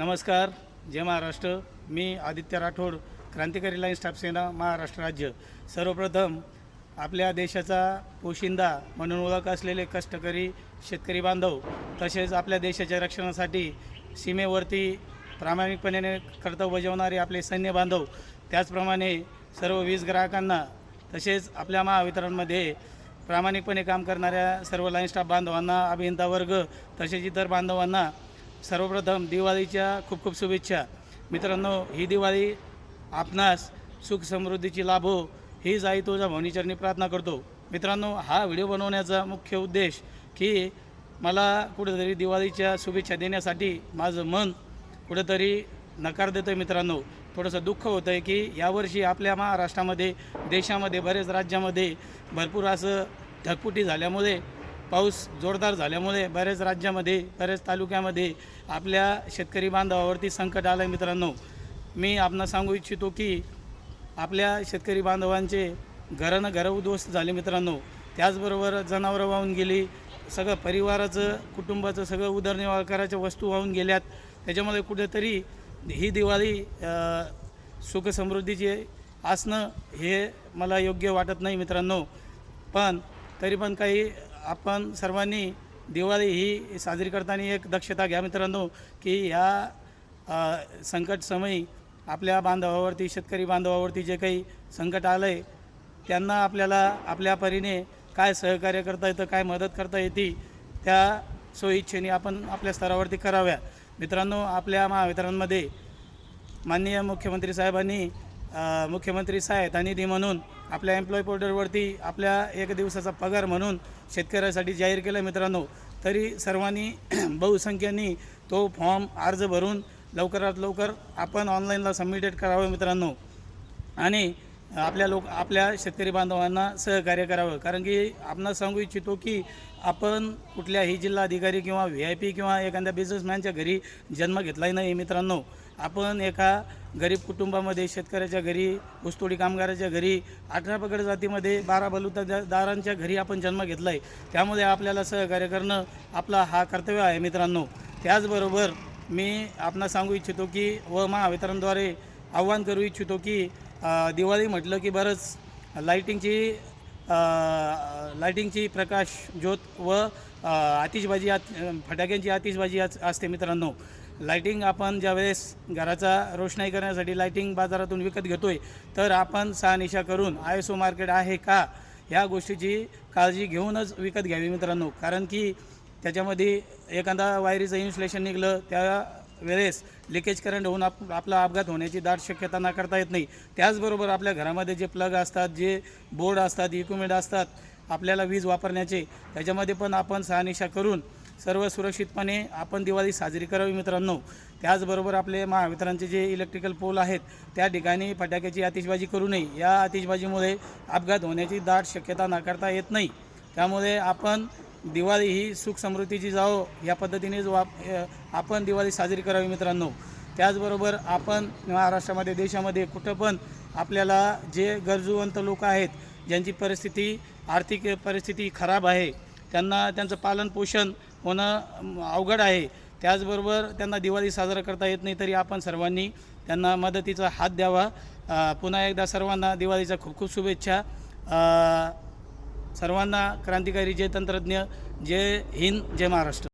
नमस्कार जय महाराष्ट्र. मी आदित्य राठोड क्रांतिकारी line staff सेना महाराष्ट्र राज्य. सर्वप्रथम आपल्या देशाचा पोशिंदा म्हणून ओळख असलेले कष्टकरी शेतकरी बांधव तसेच आपल्या देशाच्या रक्षणासाठी सीमेवरती प्रामाणिकपणे कर्तव्य बजावणारे आपले सैन्य बांधव त्याचप्रमाणे सर्व वीज ग्राहकांना तसेच आपल्या महावितरणमध्ये प्रामाणिकपणे काम करणाऱ्या सर्व लाईन स्टाफ बांधवांना अभियंता वर्ग तसेच इतर बांधवांना सर्वप्रथम दिवाळीच्या खूप खूप शुभेच्छा. मित्रांनो ही दिवाळी आपणास सुख समृद्धीची लाभो हीच आई तुझ्या भवनीचरणी प्रार्थना करतो. मित्रांनो हा व्हिडिओ बनवण्याचा मुख्य उद्देश की मला कुठेतरी दिवाळीच्या शुभेच्छा देण्यासाठी माझं मन कुठेतरी नकार देतं आहे मित्रांनो. थोडंसं दुःख होतं आहे की यावर्षी आपल्या महाराष्ट्रामध्ये देशामध्ये बरेच राज्यामध्ये भरपूर असं ढगफुटी झाल्यामुळे पाऊस जोरदार झाल्यामुळे बऱ्याच राज्यामध्ये बऱ्याच तालुक्यामध्ये आपल्या शेतकरी बांधवावरती संकट आलं आहे मित्रांनो. मी आपणास सांगू इच्छितो की आपल्या शेतकरी बांधवांचे घरानं घर उद्ध्वस्त झाले मित्रांनो. त्याचबरोबर जनावरं वाहून गेली सगळं परिवाराचं कुटुंबाचं सगळं उदरनिर्वाह करायच्या वस्तू वाहून गेल्यात. त्याच्यामुळे कुठेतरी ही दिवाळी अ, सुखसमृद्धीची असणं हे मला योग्य वाटत नाही मित्रांनो. पण तरी पण काही आपण सर्वांनी दिवाळी ही साजरी करताना एक दक्षता घ्या मित्रांनो की ह्या संकटसमयी संकट समयी आपल्या बांधवावरती शेतकरी बांधवावरती जे काही संकट आलं आहे त्यांना आपल्याला आपल्या परीने काय सहकार्य करता येतं काय मदत करता येते त्या सोयीच्छेने आपण आपल्या स्तरावरती कराव्या. मित्रांनो आपल्या महावितरणमध्ये माननीय मुख्यमंत्री साहेबांनी मुख्यमंत्री सहायता निधी म्हणून आपल्या एम्प्लॉय पोर्टलवरती आपल्या एक दिवसाचा पगार म्हणून शेतकऱ्यासाठी जाहीर केलं मित्रांनो. तरी सर्वांनी बहुसंख्येने तो फॉर्म अर्ज भरून लवकरात लवकर आपण ऑनलाईनला सबमिटेड करावं मित्रांनो. आणि आपल्या लोक आपल्या शेतकरी बांधवांना सहकार्य करावं. कारण की आपण सांगू इच्छितो की आपण कुठल्याही जिल्हाधिकारी किंवा व्ही आय पी किंवा एखाद्या बिझनेसमॅनच्या घरी जन्म घेतलाही नाही मित्रांनो. आपण एका गरीब कुटुंबामध्ये शेतकऱ्याच्या घरी ऊसतोडी कामगाराच्या घरी अठरा पगड जातीमध्ये बारा बलुतादारांच्या घरी आपण जन्म घेतला आहे त्यामुळे आपल्याला सहकार्य करणं आपला हा कर्तव्य आहे मित्रांनो. त्याचबरोबर मी आपणास सांगू इच्छितो की व महावितरणद्वारे आव्हान करू इच्छितो की दिवाळी म्हटलं की बरंच लाईटिंगची लाईटिंगची प्रकाश ज्योत व आतिषबाजी आत फटाक्यांची आतिषबाजी आज असते मित्रांनो. लाईटिंग आपण ज्यावेळेस घराचा रोषणाई करण्यासाठी लाईटिंग बाजारातून विकत घेतो आहे तर आपण सहानिशा करून आय एस ओ मार्केट आहे का ह्या गोष्टीची काळजी घेऊनच विकत घ्यावी मित्रांनो. कारण की त्याच्यामध्ये एखादा वायरीचं इन्सुलेशन निघलं त्या वेळेस लिकेज करंट होऊन आप आपला अपघात होण्याची दाट शक्यता नाकारता येत नाही. त्याचबरोबर आपल्या घरामध्ये जे प्लग असतात जे बोर्ड असतात इक्विपमेंट असतात आपल्याला वीज वापरण्याचे त्याच्यामध्ये पण आपण सहानिशा करून सर्व सुरक्षितपणे आपण दिवाळी साजरी करावी मित्रांनो. त्याचबरोबर आपले महावितरणचे जे इलेक्ट्रिकल पोल आहेत त्या ठिकाणी फटाक्याची आतिषबाजी करू नये. या आतिषबाजीमुळे अपघात होण्याची दाट शक्यता नाकारता येत नाही. त्यामुळे आपण दिवाळी ही सुख समृद्धीची जावो या पद्धतीनेच वाप आपण दिवाळी साजरी करावी मित्रांनो. त्याचबरोबर आपण महाराष्ट्रामध्ये देशामध्ये कुठं पण आपल्याला जे गरजूवंत लोक आहेत ज्यांची परिस्थिती आर्थिक परिस्थिती खराब आहे त्यांना त्यांचं पालनपोषण होणं अवघड आहे. त्याचबरोबर त्यांना दिवाळी साजरा करता येत नाही तरी आपण सर्वांनी त्यांना मदतीचा हात द्यावा. पुन्हा एकदा सर्वांना दिवाळीच्या खूप खूप शुभेच्छा. सर्वांना क्रांतिकारी जय तंत्रज्ञ जय हिंद जय महाराष्ट्र.